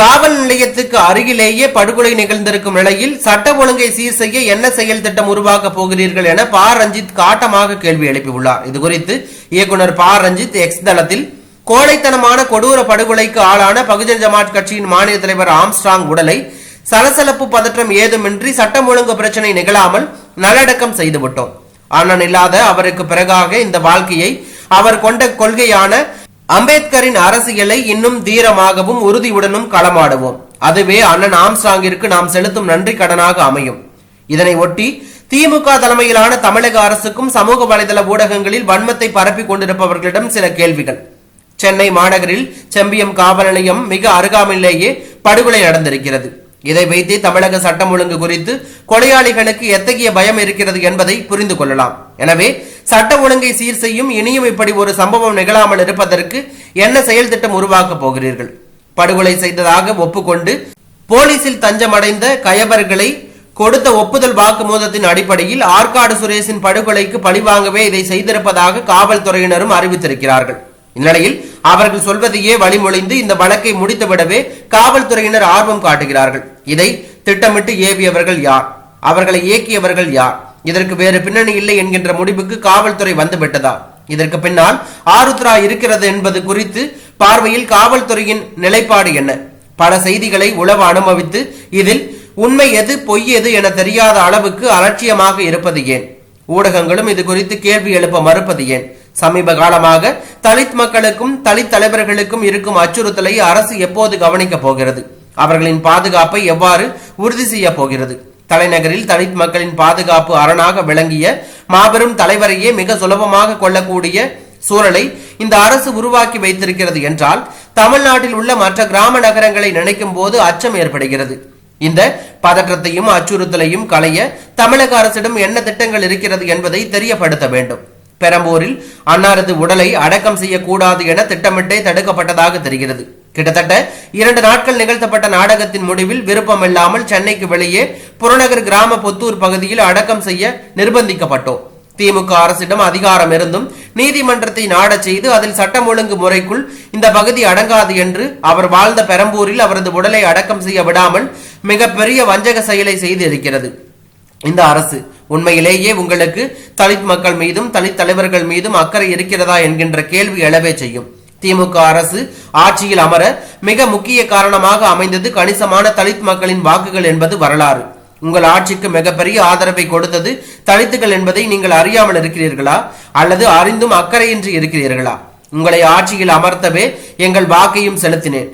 காவல் நிலையத்துக்கு அருகிலேயே படுகொலை நிகழ்ந்திருக்கும் நிலையில் சட்ட ஒழுங்கை சீர் செய்ய என்ன செயல் திட்டம் உருவாக்க போகிறீர்கள் என பா. ரஞ்சித் காட்டமாக கேள்வி எழுப்பியுள்ளார். இதுகுறித்து இயக்குனர் பா. ரஞ்சித் எக்ஸ் தளத்தில் கோழைத்தனமான கொடூர படுகொலைக்கு ஆளான பகுஜன் ஜமாத் கட்சியின் மாநில தலைவர் ஆம்ஸ்ட்ராங் உடலை சலசலப்பு பதற்றம் ஏதுமின்றி சட்டம் ஒழுங்கு பிரச்சனை நிகழாமல் நல்லடக்கம் செய்துவிட்டோம். அண்ணன் இல்லாத அவருக்கு பிறகாக இந்த வாழ்க்கையை அவர் கொண்ட கொள்கையான அம்பேத்கரின் அரசியலை இன்னும் தீரமாகவும் உறுதியுடனும் களமாடுவோம். அதுவே அண்ணன் ஆம்சாங்கிற்கு நாம் செலுத்தும் நன்றி கடனாக அமையும். இதனை ஒட்டி திமுக தலைமையிலான தமிழக அரசுக்கும் சமூக வலைதள ஊடகங்களில் வன்மத்தை பரப்பிக் கொண்டிருப்பவர்களிடம் சில கேள்விகள். சென்னை மாநகரில் செம்பியம் காவல் நிலையம் மிக அருகாமையிலேயே படுகொலை நடந்திருக்கிறது. இதை வைத்தே தமிழக சட்டம் ஒழுங்கு குறித்து கொலையாளிகளுக்கு எத்தகைய பயம் இருக்கிறது என்பதை புரிந்து கொள்ளலாம். எனவே சட்ட ஒழுங்கை சீர் செய்யும் இனியும் இப்படி ஒரு சம்பவம் நிகழாமல் இருப்பதற்கு என்ன செயல் திட்டம் உருவாக்கப் போகிறீர்கள்? படுகொலை செய்ததாக ஒப்புக்கொண்டு போலீசில் தஞ்சமடைந்த கயவர்களை கொடுத்த ஒப்புதல் வாக்குமூலத்தின் அடிப்படையில் ஆற்காடு சுரேஷின் படுகொலைக்கு பழிவாங்கவே இதை செய்திருப்பதாக காவல்துறையினரும் அறிவித்திருக்கிறார்கள். இந்நிலையில் அவர்கள் சொல்வதையே வழிமொழிந்து இந்த வழக்கை முடித்துவிடவே காவல்துறையினர் ஆர்வம் காட்டுகிறார்கள். இதை திட்டமிட்டு ஏவியவர்கள் யார்? அவர்களை இயக்கியவர்கள் யார்? இதற்கு வேறு பின்னணி இல்லை என்கின்ற முடிவுக்கு காவல்துறை வந்துவிட்டதா? இதற்கு பின்னால் ஆருத்ரா இருக்கிறது என்பது குறித்து பார்வையில் காவல்துறையின் நிலைப்பாடு என்ன? பல செய்திகளை உளவு அனுமவித்து இதில் உண்மை எது பொய் எது என தெரியாத அளவுக்கு அலட்சியமாக இருப்பது ஏன்? ஊடகங்களும் இது குறித்து கேள்வி எழுப்ப மறுப்பது ஏன்? சமீப காலமாக தலித் மக்களுக்கும் தலித் தலைவர்களுக்கும் இருக்கும் அச்சுறுத்தலை அரசு எப்போது கவனிக்கப் போகிறது? அவர்களின் பாதுகாப்பை எவ்வாறு உறுதி செய்ய போகிறது? தலைநகரில் தலித் மக்களின் பாதுகாப்பு அரணாக விளங்கிய மாபெரும் தலைவரையே மிக சுலபமாக கொள்ளக்கூடிய சூழலை இந்த அரசு உருவாக்கி வைத்திருக்கிறது என்றால் தமிழ்நாட்டில் உள்ள மற்ற கிராம நகரங்களை நினைக்கும் போது அச்சம் ஏற்படுகிறது. இந்த பதற்றத்தையும் அச்சுறுத்தலையும் களைய தமிழக அரசிடம் என்ன திட்டங்கள் இருக்கிறது என்பதை தெரியப்படுத்த வேண்டும். பெரம்பூரில் அன்னாரது உடலை அடக்கம் செய்யக்கூடாது என திட்டமிட்டே தடுக்கப்பட்டதாக தெரிகிறது. கிட்டத்தட்ட இரண்டு நாட்கள் நிகழ்த்தப்பட்ட நாடகத்தின் முடிவில் விருப்பமில்லாமல் சென்னைக்கு வெளியே புறநகர் கிராம புத்தூர் பகுதியில் அடக்கம் செய்ய நிர்பந்திக்கப்பட்டோம். திமுக அரசிடம் அதிகாரம் இருந்தும் நீதிமன்றத்தை நாடச் செய்து அதில் சட்டம் ஒழுங்கு முறைக்குள் இந்த பகுதி அடங்காது என்று அவர் வாழ்ந்த பெரம்பூரில் அவரது உடலை அடக்கம் செய்ய விடாமல் மிகப்பெரிய வஞ்சக செயலை செய்து இருக்கிறது இந்த அரசு உண்மையிலேயே உங்களுக்கு தலித் மக்கள் மீதும் தலித் தலைவர்கள் மீதும் அக்கறை இருக்கிறதா என்கின்ற கேள்வி எழவே செய்யும். திமுக அரசு ஆட்சியில் அமர மிக முக்கிய காரணமாக அமைந்தது கணிசமான தலித் மக்களின் வாக்குகள் என்பது வரலாறு. உங்கள் ஆட்சிக்கு மிகப்பெரிய ஆதரவை கொடுத்தது தலித்துகள் என்பதை நீங்கள் அறியாமல் இருக்கிறீர்களா? அல்லது அறிந்தும் அக்கறையின்றி இருக்கிறீர்களா? உங்களை ஆட்சியில் அமர்த்தவே எங்கள் வாக்கையும் செலுத்தினேன்.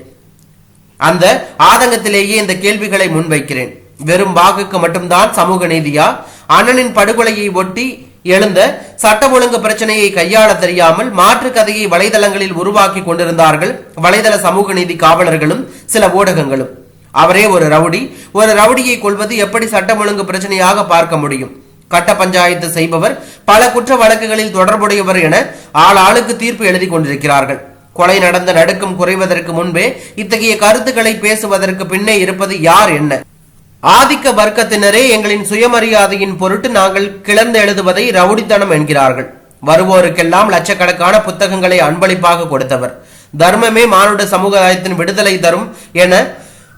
அந்த ஆதங்கத்திலேயே இந்த கேள்விகளை முன்வைக்கிறேன். வெறும் வாக்குக்கு மட்டும்தான் சமூக நீதியா? அண்ணனின் படுகொலையை ஒட்டி எழுந்த சட்ட ஒழுங்கு பிரச்சனையை கையாள தெரியாமல் மாற்று கதையை வலைதளங்களில் உருவாக்கி கொண்டிருந்தார்கள் வலைதள சமூக நீதி காவலர்களும் சில ஊடகங்களும். அவரே ஒரு ரவுடி. ஒரு ரவுடியை கொள்வது எப்படி சட்டம் ஒழுங்கு பிரச்சனையாக பார்க்க முடியும்? கட்ட பஞ்சாயத்து செய்பவர் பல குற்ற வழக்குகளில் தொடர்புடையவர் என ஆள் ஆளுக்கு தீர்ப்பு எழுதி கொண்டிருக்கிறார்கள். கொலை நடந்த நடுக்கம் குறைவதற்கு முன்பே இத்தகைய கருத்துக்களை பேசுவதற்கு பின்னே இருப்பது யார் என்ன? ஆதிக்க வர்க்கத்தினரே எங்களின் சுயமரியாதையின் பொருட்டு நாங்கள் கிளர்ந்து எழுதுவதை ரவுடித்தனம் என்கிறார்கள். வருவோருக்கெல்லாம் லட்சக்கணக்கான புத்தகங்களை அன்பளிப்பாக கொடுத்தவர். தர்மமே மானுட சமுதாயத்தின் விடுதலை தரும் என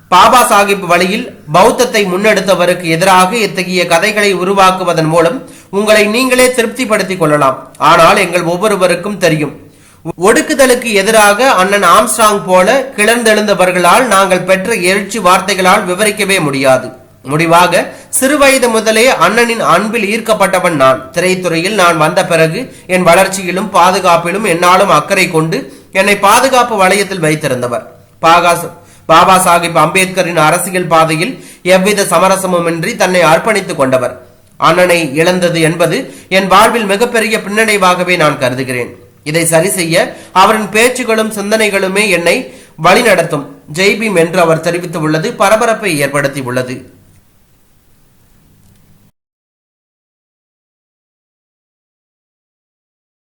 பாபா சாஹிப் வழியில் பௌத்தத்தை முன்னெடுத்தவருக்கு எதிராக இத்தகைய கதைகளை உருவாக்குவதன் மூலம் உங்களை நீங்களே திருப்திப்படுத்திக் கொள்ளலாம். ஆனால் எங்கள் ஒவ்வொருவருக்கும் தெரியும். ஒடுக்குதலுக்கு எதிராக அண்ணன் ஆம்ஸ்ட்ராங் போல கிளர்ந்தெழுந்தவர்களால் நாங்கள் பெற்ற எழுச்சி வார்த்தைகளால் விவரிக்கவே முடியாது. முடிவாக சிறுவயது முதலே அண்ணனின் அன்பில் ஈர்க்கப்பட்டவன் நான். திரைத்துறையில் நான் வந்த பிறகு என் வளர்ச்சியிலும் பாதுகாப்பிலும் என்னாலும் அக்கறை கொண்டு என்னை பாதுகாப்பு வளையத்தில் வைத்திருந்தவர். பாகாஸ் பாபா சாஹிப் அம்பேத்கரின் அரசியல் பாதையில் எவ்வித சமரசமுமின்றி தன்னை அர்ப்பணித்துக் கொண்டவர். அண்ணனை இழந்தது என்பது என் வாழ்வில் மிகப்பெரிய பின்னடைவாகவே நான் கருதுகிறேன். இதை சரி செய்ய அவரின் பேச்சுகளும் சிந்தனைகளுமே என்னை வழிநடத்தும். ஜெய்பீம் என்று அவர் தெரிவித்துள்ளது பரபரப்பை ஏற்படுத்தி உள்ளது.